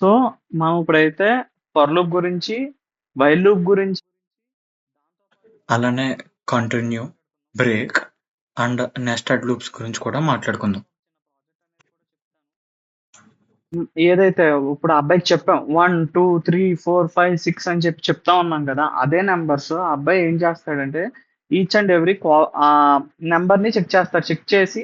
So, మనం ఇప్పుడైతే for loop గురించి, వైల్ లూప్ గురించి అలానే continue, break and nested loops గురించి కూడా మాట్లాడుకుందాం. ఏదైతే ఇప్పుడు అబ్బాయికి చెప్పాం. 1, 2, 3, 4, 5, 6 అని చెప్పి చెప్తా ఉన్నాం గదా! అదే నంబర్స్ అబ్బాయి ఏం చేస్తాడంటే ఈచ్ అండ్ ఎవ్రీ నంబర్‌ని చెక్ చేస్తాడు. చెక్ చేసి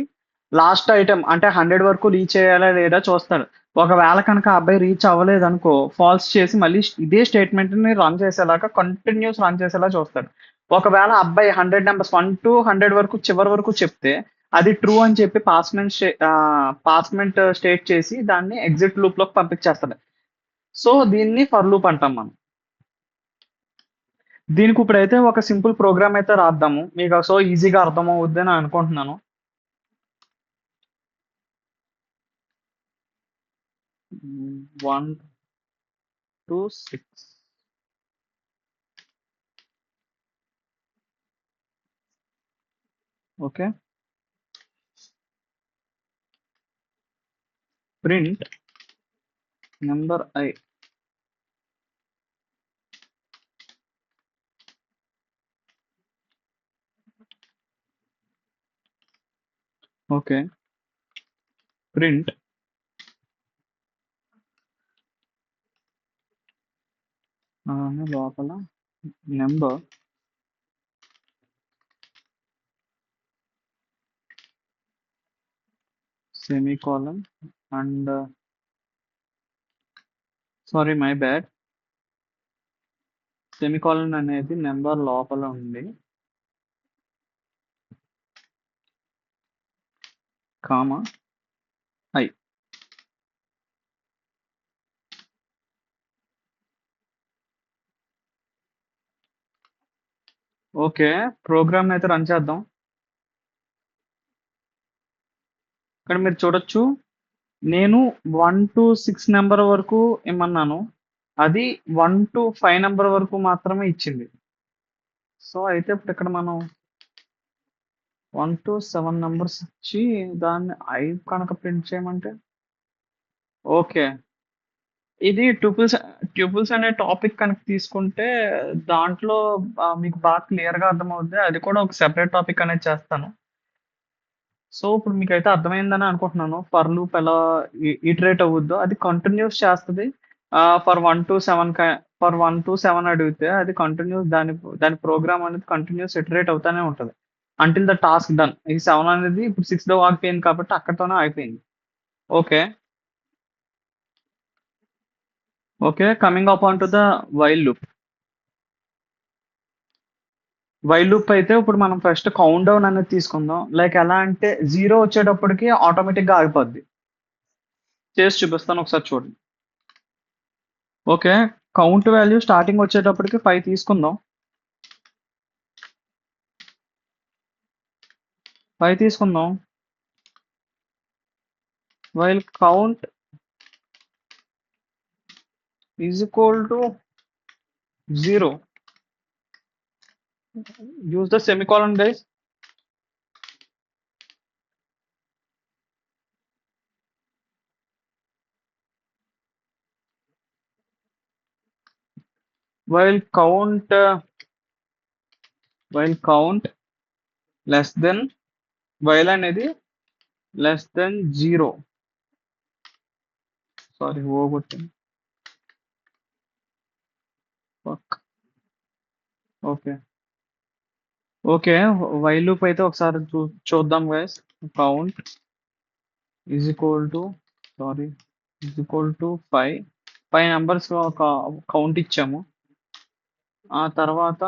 లాస్ట్ ఐటెమ్ అంటే 100 వరకు రీచ్ అయ్యాలా లేదా చూస్తాడు. ఒకవేళ కనుక ఆ అబ్బాయి రీచ్ అవ్వలేదు అనుకో ఫాల్స్ చేసి మళ్ళీ ఇదే స్టేట్‌మెంట్‌ని రన్ చేసేలాగా కంటిన్యూస్ రన్ చేసేలా చూస్తాడు. ఒకవేళ అబ్బాయి hundred numbers one to hundred వరకు చివరి వరకు చెప్తే అది ట్రూ అని చెప్పి పాస్‌మెంట్ పాస్‌మెంట్ స్టేట్ చేసి దాన్ని ఎగ్జిట్ లూప్‌లోకి పంపించేస్తాడు. సో, దీన్ని ఫర్ లూప్ అంటాం మనం. దీనికి ఇప్పుడైతే ఒక సింపుల్ ప్రోగ్రామ్ అయితే రాద్దాము. మీకు సో ఈజీగా అర్థమవుద్దని అనుకుంటున్నాను. One, two, six. to 6. Okay. Print number i okay print అలానే లోపల semi colon and sorry my bad. Semicolon అనేది నెంబర్ లోపల ఉంది. Comma okay. ప్రోగ్రామ్‌ని అయితే రన్ చేద్దాం. ఇక్కడ మీరు చూడొచ్చు. నేను 1-6 నంబర్ వరకు ఇమ్మన్నాను. అది 1-5 నంబర్ వరకు మాత్రమే ఇచ్చింది. సో, అయితే ఇప్పుడు ఇక్కడ మనం 1-7 నంబర్స్ ఇచ్చి దాన్ని i కనుక ప్రింట్ చేయమంటే ఓకే. ఇది ట్యూపుల్స్ ట్యూపుల్స్ అనే టాపిక్ కనుక తీసుకుంటే దాంట్లో మీకు బాగా క్లియర్‌గా అర్థమవుద్ది. అది కూడా ఒక సెపరేట్ టాపిక్ అనేది చేస్తాను. సో, ఇప్పుడు మీకైతే అర్థమైందని అనుకుంటున్నాను. ఫర్ లూప్ ఎలా ఇటరేట్ అవుద్దో అది కంటిన్యూస్ చేస్తుంది ఫర్ 1-7 క ఫర్ 1-7 అడిగితే అది కంటిన్యూస్ దాని దాని ప్రోగ్రామ్ అనేది కంటిన్యూస్ ఇటరేట్ అవుతానే ఉంటుంది అంటిల్ ద టాస్క్ డన్. ఈ సెవెన్ అనేది ఇప్పుడు సిక్స్లో ఆగిపోయింది కాబట్టి అక్కడితోనే ఆగిపోయింది. Okay. Okay. Coming upon to the while loop. While loop అయితే ఇప్పుడు మనం ఫస్ట్ కౌంట్ డౌన్ అనేది తీసుకుందాం. లైక్ ఎలా అంటే జీరో వచ్చేటప్పటికి ఆటోమేటిక్‌గా ఆగిపోద్ది. చేసి చూపిస్తాను ఒకసారి చూడండి. ఓకే. కౌంట్ వాల్యూ స్టార్టింగ్ వచ్చేటప్పటికి ఫైవ్ తీసుకుందాం. ఫైవ్ తీసుకుందాం. While count Is equal to 0. Use the semicolon guys. While count while count less than while అనేది లెస్ దెన్ 0. సారీ ఓ ఓకే. ఓకే. వైల్ లూప్ అయితే ఒకసారి చూ చూద్దాం guys. Count is equal to sorry is equal to five five numbers ఒక count ఇచ్చాము. ఆ తర్వాత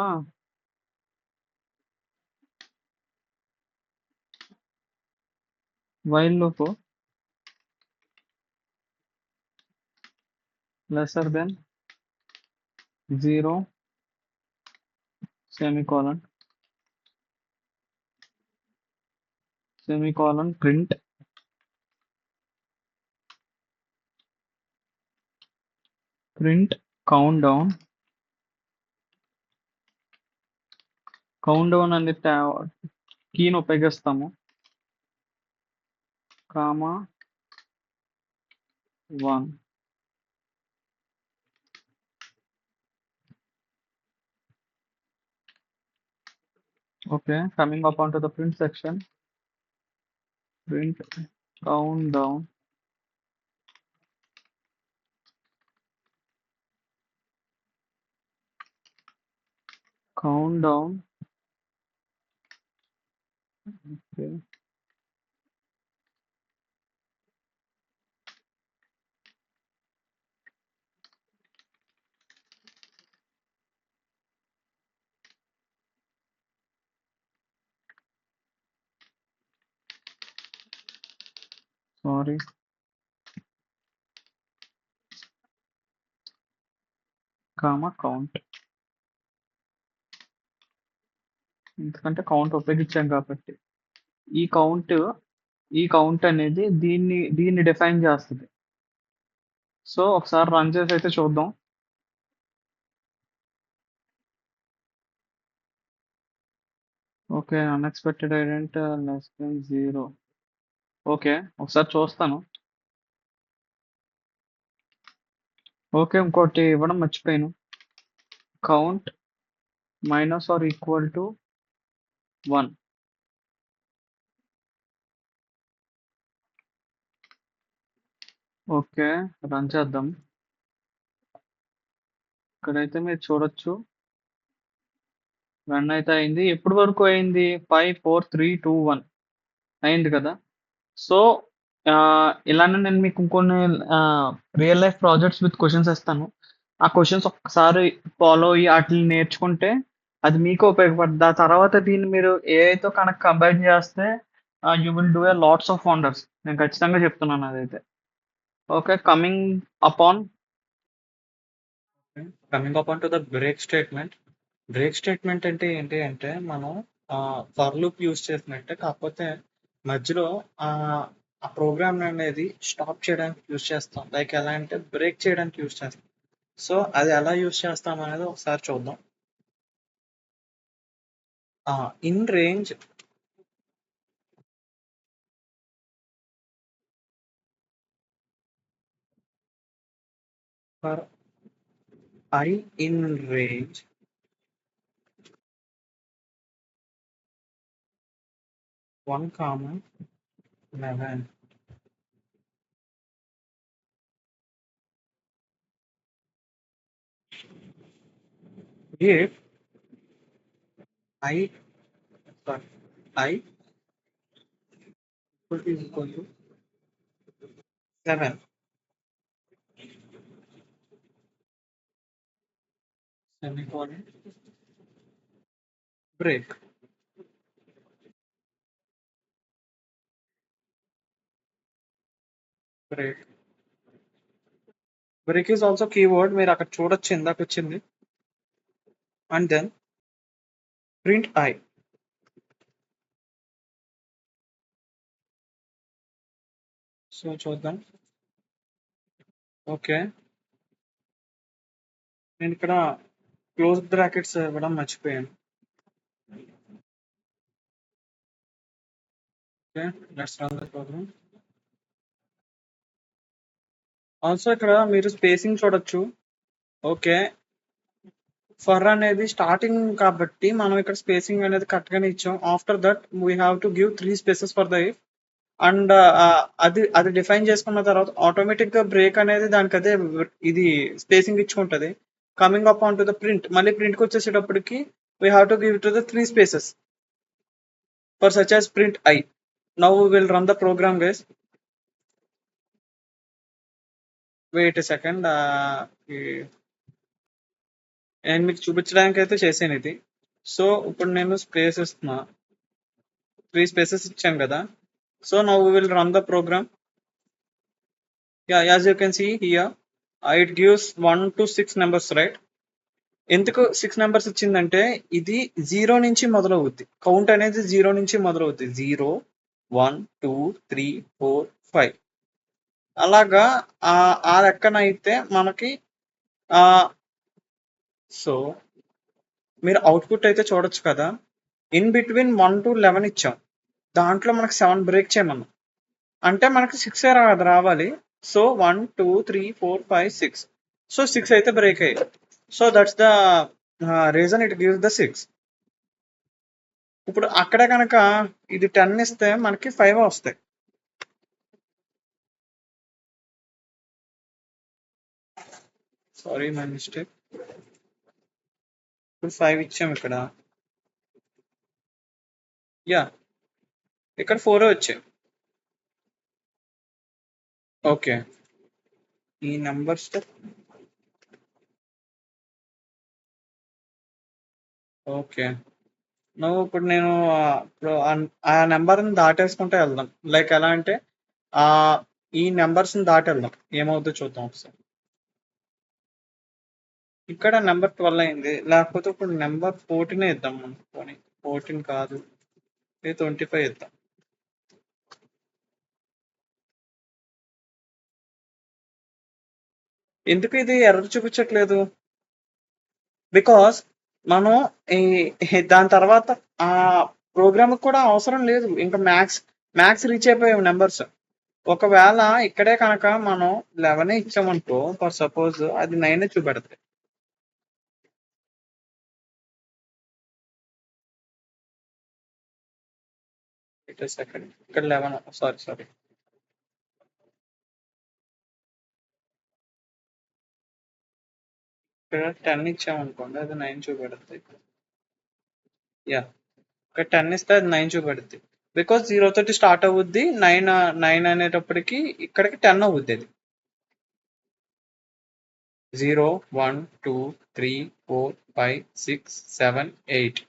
while loop lesser than 0 semicolon semicolon print print count down count down అనే ట కీని ఉపయోగిస్తాము. Comma 1 Okay, coming up onto the print section. Print countdown. Countdown. Okay. Sorry. Comma count. ఎందుకంటే count ఉపయోగించాం కాబట్టి ఈ కౌంట్ ఈ కౌంట్ అనేది దీన్ని దీన్ని డిఫైన్ చేస్తుంది సో ఒకసారి రన్ చేసి అయితే చూద్దాం okay unexpected ident less than zero okay ఒకసారి చూస్తాను. ఓకే ఇంకోటి ఇవ్వడం మర్చిపోయాను. Count minus or equal to one okay run చేద్దాం. ఇక్కడైతే మీరు చూడొచ్చు. రన్ అయితే అయింది. ఎప్పటి వరకు అయింది? Five four three two one అయింది కదా? సో ఇలానే నేను మీకు ఇంకొన్ని real life projects with questions ఇస్తాను ఆ క్వశ్చన్స్ ఒక్కసారి ఫాలో అయ్యి వాటిని నేర్చుకుంటే అది మీకు ఉపయోగపడుతుంది ఆ తర్వాత దీన్ని మీరు ఏఐతో కనుక కంబైన్ చేస్తే you will do a lots of wonders నేను ఖచ్చితంగా చెప్తున్నాను అదైతే. Okay coming upon coming up to the break statement break statement అంటే ఏంటి అంటే మనం ఫర్ లూప్ యూస్ చేసినట్టే కాకపోతే మధ్యలో ఆ ఆ ప్రోగ్రామ్ అనేది స్టాప్ చేయడానికి యూజ్ చేస్తాం. లైక్ ఎలా అంటే బ్రేక్ చేయడానికి యూజ్ చేస్తాం. సో అది ఎలా యూస్ చేస్తాం అనేది ఒకసారి చూద్దాం. In range for I in range one comma eleven. If I sorry I is equal to seven. Semicolon break. Break break is also keyword మీరు అక్కడ చూడొచ్చు ఇందాక వచ్చింది. And then print I so చూద్దాం. ఓకే నేను ఇక్కడ క్లోజ్ బ్రాకెట్స్ ఇవ్వడం మర్చిపోయాను. Okay let's run the program also ఇక్కడ మీరు స్పేసింగ్ చూడొచ్చు. ఓకే ఫర్ అనేది స్టార్టింగ్ కాబట్టి మనం ఇక్కడ స్పేసింగ్ అనేది కరెక్ట్గానే ఇచ్చాం. After that we have to give three spaces for the if and అది అది డిఫైన్ చేసుకున్న తర్వాత ఆటోమేటిక్గా బ్రేక్ అనేది దానికి అదే ఇది spacing ఇచ్చుకుంటుంది. Coming up on to the print మళ్ళీ ప్రింట్కి వచ్చేసేటప్పటికి we have to give to the three spaces for such as print I now will run the program guys wait second నేను మీకు చూపించడానికి అయితే చేసాను ఇది. సో ఇప్పుడు నేను స్పేస్ ఇస్తున్నా త్రీ స్పేసెస్ ఇచ్చాను కదా. So now will run the program yeah as you can see here it gives one to six numbers right ఎందుకు సిక్స్ నెంబర్స్ ఇచ్చిందంటే ఇది జీరో నుంచి మొదలవుద్ది. కౌంట్ అనేది జీరో నుంచి మొదలవుద్ది. Zero one two three four five అలాగా ఆ ఆ లెక్కనైతే మనకి ఆ సో మీరు అవుట్పుట్ అయితే చూడొచ్చు కదా. In between one to eleven ఇచ్చాం. దాంట్లో మనకి సెవెన్ బ్రేక్ చేయమన్నాం. అంటే మనకి సిక్స్ రాదు రావాలి. So one two three four five six so six అయితే బ్రేక్ అయ్యాయి. So that's the reason it gives the six ఇప్పుడు అక్కడే కనుక ఇది టెన్ ఇస్తే మనకి ఫైవ్ వస్తాయి. సారీ మై మిస్టేక్ ఇప్పుడు ఫైవ్ ఇచ్చాం ఇక్కడ. యా ఇక్కడ ఫోర్ వచ్చాయి. ఓకే ఈ నెంబర్స్ ఓకే నువ్వు ఇప్పుడు నేను ఇప్పుడు ఆ- ఆ నెంబర్ని దాటేసుకుంటే వెళ్దాం. లైక్ ఎలా అంటే ఆ ఈ నెంబర్స్ని దాటి వెళ్దాం ఏమవుతుందో చూద్దాం ఒకసారి. ఇక్కడ నెంబర్ ట్వెల్వ్ అయింది. లేకపోతే ఇప్పుడు నెంబర్ ఫోర్టీన్ ఇద్దాం మనం పోనీ ఫోర్టీన్ కాదు. ఇది ట్వంటీ ఫైవ్ ఇద్దాం. ఎందుకు ఇది ఎర్రర్ చూపించట్లేదు? బికాస్ మనం ఈ దాని తర్వాత ఆ ప్రోగ్రామ్ కూడా అవసరం లేదు. ఇంకా మ్యాథ్స్ మ్యాథ్స్ రీచ్ అయిపోయాం నెంబర్స్ ఒకవేళ ఇక్కడే కనుక మనం లెవెన్ ఇచ్చామనుకో ఫర్ సపోజ్ అది నైన్ చూపెడుతుంది సెకండ్ ఇక్కడ లెవెన్? Sorry sorry. ఇక్కడ టెన్ ఇచ్చామనుకోండి అది నైన్ చూపెడుతుంది యా ఇక్కడ టెన్ ఇస్తే అది నైన్ చూపెడుతుంది బికాస్ జీరో తోటి స్టార్ట్ అవుద్ది నైన్ నైన్ అనేటప్పటికి ఇక్కడికి టెన్ అవుద్ది అది. Zero one two three four five six seven eight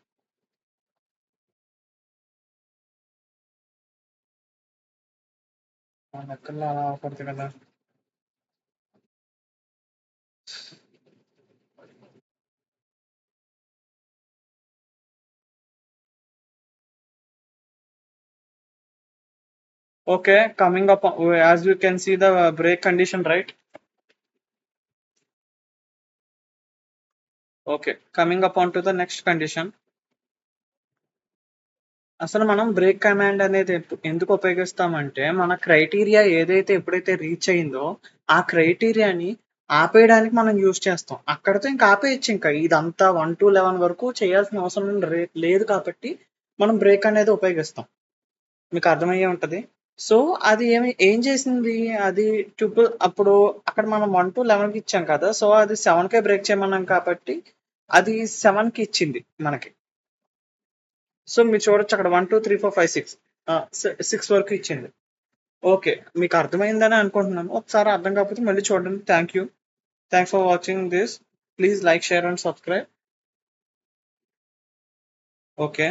okay coming up uh, as you can see the uh, brake condition right? Okay coming up to the next condition. అసలు మనం break command అనేది ఎందుకు ఉపయోగిస్తామంటే మన criteria ఏదైతే ఎప్పుడైతే reach అయిందో ఆ క్రైటీరియాని ఆపేయడానికి మనం యూజ్ చేస్తాం. అక్కడితో ఇంకా ఆపేయచ్చు ఇంకా. ఇదంతా వన్ టు లెవెన్ వరకు చేయాల్సిన అవసరం రే- లేదు కాబట్టి మనం బ్రేక్ అనేది ఉపయోగిస్తాం. మీకు అర్థమయ్యే ఉంటది? సో అది ఏమి ఏం చేసింది? అది ట్రిపుల్ అప్పుడు అక్కడ మనం వన్ టు లెవెన్కి ఇచ్చాం కదా సో అది సెవెన్ కే బ్రేక్ చేయమన్నాం కాబట్టి అది సెవెన్కి ఇచ్చింది మనకి. సో మీరు చూడొచ్చు అక్కడ one two three four five six six వరకు ఇచ్చింది ఓకే మీకు అర్థమైందని అనుకుంటున్నాను ఒకసారి అర్థం కాకపోతే మళ్ళీ చూడండి thank you thanks for watching this please like share and subscribe okay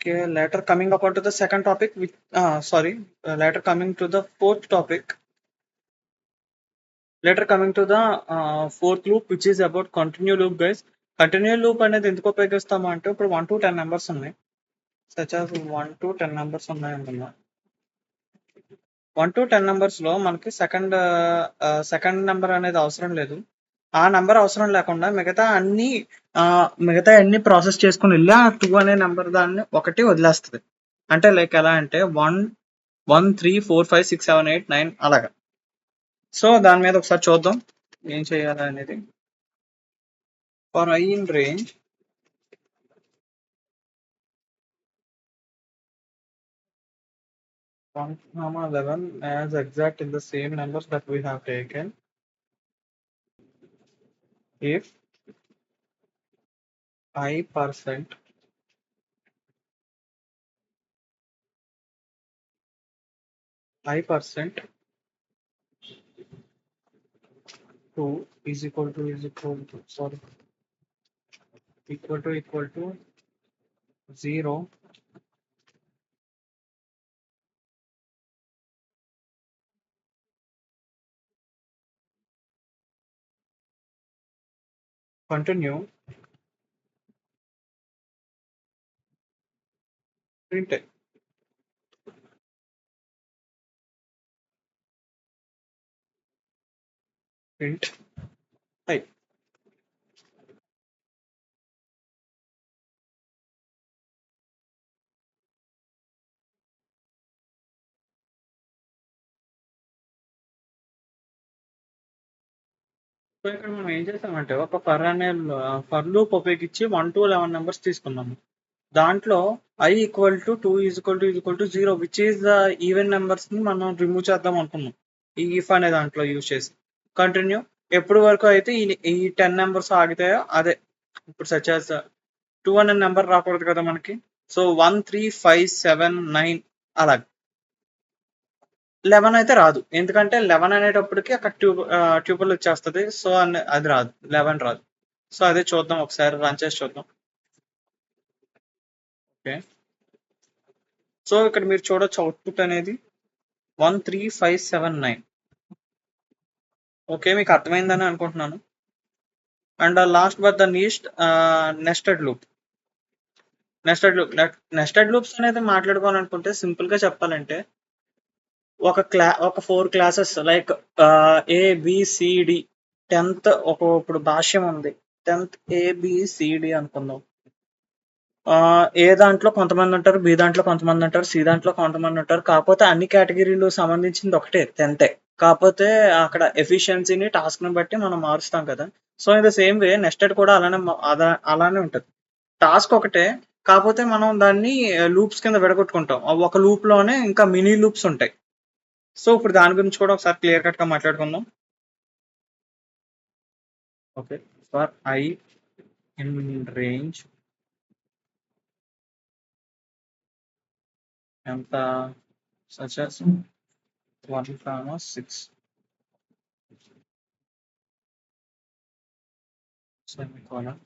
Okay, later coming up onto the second topic, which, uh, sorry, uh, later coming to the fourth topic, later coming to the uh, fourth loop, which is about continue loop, guys. Continue loop అనేది ఎందుకు ఉపయోగిస్తాము అంటే ఇప్పుడు one to ten numbers ఉన్నాయి. Such as one to ten numbers ఉన్నాయి అనుకున్నా one to ten నెంబర్స్లో మనకి second second number అనేది అవసరం లేదు. ఆ నెంబర్ అవసరం లేకుండా మిగతా అన్ని uh, మిగతా అన్ని ప్రాసెస్ చేసుకుని వెళ్ళి ఆ టూ అనే నెంబర్ దాన్ని ఒకటి వదిలేస్తుంది. అంటే లైక్ ఎలా అంటే one one three four five six seven eight nine అలాగా. సో దాని మీద ఒకసారి చూద్దాం. ఏం చేయాలి అనేది. For I in range one comma eleven as exact in the same numbers that we have taken if I percent I percent to is equal to is equal to sorry. Equal to equal to zero. Continue. Print print i so ఇక్కడ మనం ఏం చేసామంటే ఒక for అనే for loop ఉపయోగించి one to eleven numbers తీసుకున్నాము. దాంట్లో I equal to two is equal to equal to zero which is the even నెంబర్స్ని మనం రిమూవ్ చేద్దాం అనుకున్నాం. ఈ ఇఫ్ అనే దాంట్లో యూజ్ చేసి. కంటిన్యూ ఎప్పటి వరకు అయితే ఈ ఈ టెన్ నెంబర్స్ ఆగితాయో అదే. ఇప్పుడు సచ్ టూ అనే నెంబర్ రాకూడదు కదా మనకి. So one three five seven nine అలాగే లెవెన్ అయితే రాదు. ఎందుకంటే లెవెన్ అనేటప్పటికి అక్కడ ట్యూబ్ ట్యూబుల్ వచ్చేస్తుంది. సో అనే అది రాదు. లెవెన్ రాదు. సో అదే చూద్దాం. ఒకసారి రన్ చేసి చూద్దాం. ఓకే సో ఇక్కడ మీరు చూడొచ్చు అవుట్పుట్ అనేది. One three five seven nine okay మీకు అర్థమైందని అనుకుంటున్నాను. And last but the nest nested loop nested loop nested loops అనేది మాట్లాడుకోవాలనుకుంటే సింపుల్గా చెప్పాలంటే ఒక క్లా ఒక four classes like A B C D tenth ఒక ఇప్పుడు భాష్యం ఉంది. టెన్త్ ఏబిసిడి అనుకుందాం. ఆ, ఏ దాంట్లో కొంతమంది ఉంటారు బి దాంట్లో కొంతమంది ఉంటారు సి దాంట్లో కొంతమంది ఉంటారు. కాకపోతే అన్ని కేటగిరీలు సంబంధించింది ఒకటే టెన్తే కాకపోతే అక్కడ ఎఫిషియన్సీని టాస్క్ని బట్టి మనం మారుస్తాం కదా. సో ఇది సేమ్ వే నెస్టెడ్ కూడా అలానే అలా అలానే ఉంటుంది. టాస్క్ ఒకటే కాకపోతే మనం దాన్ని లూప్స్ కింద విడగొట్టుకుంటాం. ఒక లూప్లోనే ఇంకా మినీ లూప్స్ ఉంటాయి. సో ఇప్పుడు దాని గురించి కూడా ఒకసారి క్లియర్ కట్గా మాట్లాడుకుందాం. Okay for I in range ఎంత suggest 1 comma 6 semicolon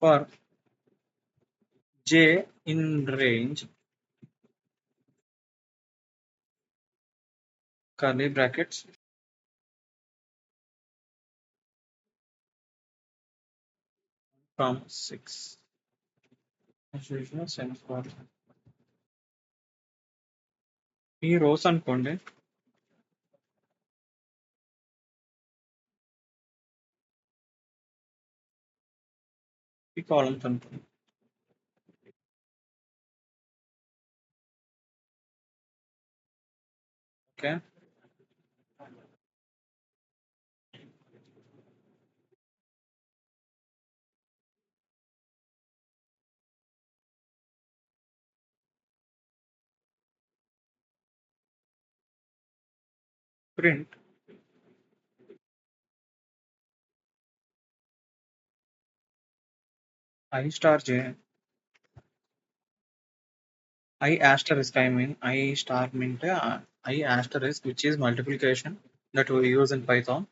for j in range curly brackets from 6 as usual semicolon ఈ రోస్ అనుకోండి. ఈ కాలమ్స్ అనుకోండి. Okay. print. I star j. I asterisk i mean i star means uh, i asterisk which is multiplication that we use in python.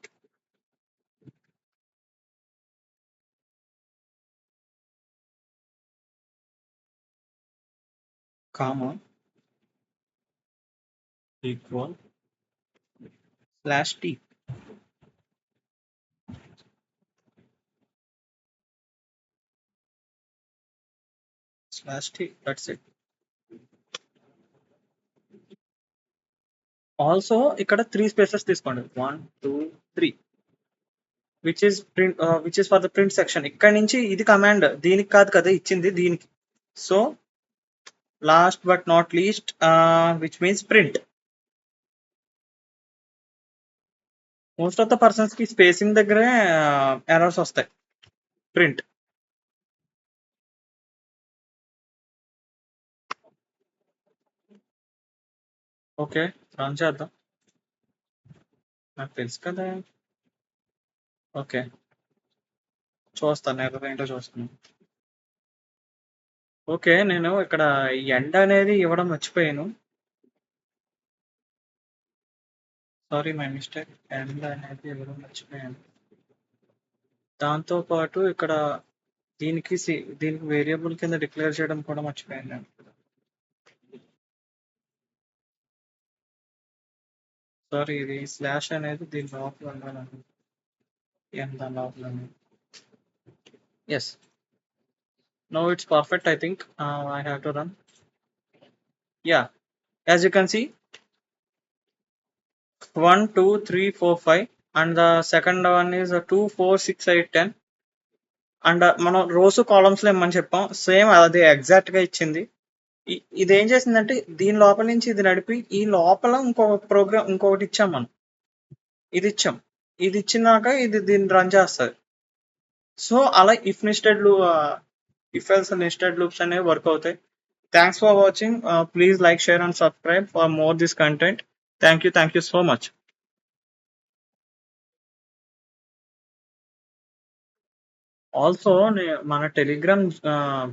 Comma equal slash t slash t that's it. Also ఇక్కడ three spaces తీసుకోండి. One two three which is print which is for the print section ఇక్కడ నుంచి ఇది command దీనికి కాదు కదా ఇచ్చింది దీనికి. So last but not least which means print most of the పర్సన్స్కి స్పేసింగ్ దగ్గరే ఎర్రర్స్ వస్తాయి ప్రింట్ ఓకే రన్ చేద్దాం నాకు తెలుసు కదా ఓకే చూస్తాను ఎర్రర్ ఏంటో చూస్తాను ఓకే నేను ఇక్కడ ఎండ్ అనేది ఇవ్వడం మర్చిపోయాను సారీ మై మిస్టేక్ ఎండ్ అనేది ఇవ్వడం మర్చిపోయాను దాంతో పాటు ఇక్కడ దీనికి సి- దీనికి వేరియబుల్ కింద డిక్లేర్ చేయడం కూడా మర్చిపోయాను నేను సారీ ఇది స్లాష్ అనేది దీని లోపల ఉండాలని ఎంత లోపల yes no it's perfect I think I have to run ya as you can see one two three four five and the second one is two four six eight ten and మనం రోజు కాలమ్స్లో ఏమని ఇమ్మని చెప్పాం? Same అది ఎగ్జాక్ట్గా ఇచ్చింది. ఇది ఏం చేసిందంటే దీని లోపల నుంచి ఇది నడిపి ఈ లోపల ఇంకొక ప్రోగ్రామ్ ఇంకొకటి ఇచ్చాం మనం. ఇది ఇచ్చాం. ఇది ఇచ్చినాక ఇది దీన్ని రన్ చేస్తుంది సో అలా ఇఫ్ నిస్టెడ్ లూ ఇఫ్ ఎల్స్ నిస్టెడ్ లూప్స్ అనేవి వర్క్ అవుతాయి. Thanks for watching please like share and subscribe for more this content thank you thank you so much also మన టెలిగ్రామ్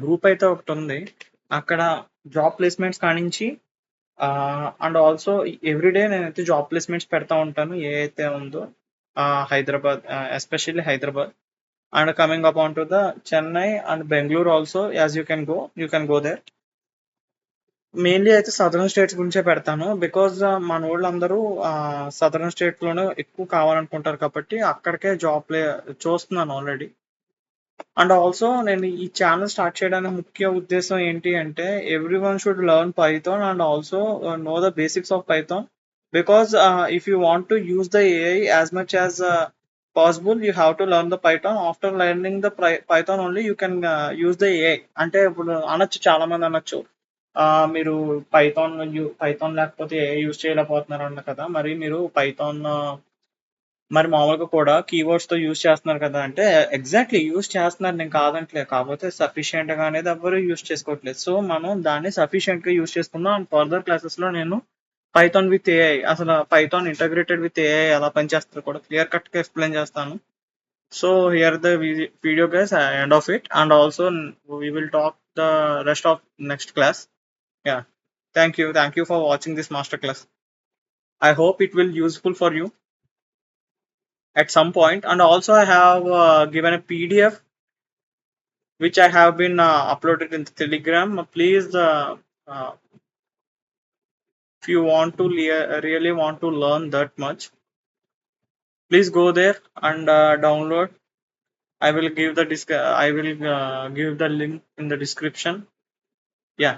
గ్రూప్ అయితే ఒకటి ఉంది. అక్కడ జాబ్ ప్లేస్మెంట్స్ కానించి అండ్ ఆల్సో ఎవ్రీడే నేనైతే job placements పెడతా ఉంటాను ఏ అయితే ఉందో Hyderabad especially Hyderabad. And coming up on to the Chennai and Bengaluru also as you can go you can go there mainly అయితే సదరన్ స్టేట్స్ గురించే పెడతాను. బికాజ్ మన వాళ్ళందరూ సదరన్ స్టేట్లోనే ఎక్కువ కావాలనుకుంటారు కాబట్టి అక్కడికే జాబ్ చూస్తున్నాను ఆల్రెడీ అండ్ ఆల్సో నేను ఈ ఛానల్ స్టార్ట్ చేయడానికి ముఖ్య ఉద్దేశం ఏంటి అంటే everyone should learn Python and also know the basics of Python because if you want to use the AI as much as possible you have to learn the Python after learning the Python only you can use the AI అంటే ఇప్పుడు అనొచ్చు చాలా మంది అనొచ్చు. మీరు Python Python లేకపోతే ఏ use చేయలేకపోతున్నారు అన్న కదా మరి మీరు పైథాన్ మరి మామూలుగా కూడా కీవర్డ్స్తో యూస్ యూజ్ చేస్తున్నారు కదా అంటే ఎగ్జాక్ట్లీ యూజ్ చేస్తున్నారు నేను కాదంటలే కాకపోతే సఫిషియెంట్గా అనేది ఎవరు యూజ్ చేసుకోవట్లేదు. సో మనం దాన్ని సఫిషియెంట్గా యూస్ యూజ్ చేసుకుందాం అండ్ ఫర్దర్ క్లాసెస్లో నేను పైథాన్ విత్ ఏఐ అసలు పైథాన్ ఇంటగ్రేటెడ్ విత్ ఏఐ ఎలా పనిచేస్తారో కూడా క్లియర్ కట్గా ఎక్స్ప్లెయిన్ చేస్తాను. So here the video guys end of it and also we will talk the rest of next class yeah. Thank you. Thank you for watching this masterclass. I hope it will useful for you at some point. And also i have uh, given a pdf which i have been uh, uploaded in telegram. Please uh, uh if you want to uh, really want to learn that much please go there and uh, download. I will give the disc i will give the link in the description. Yeah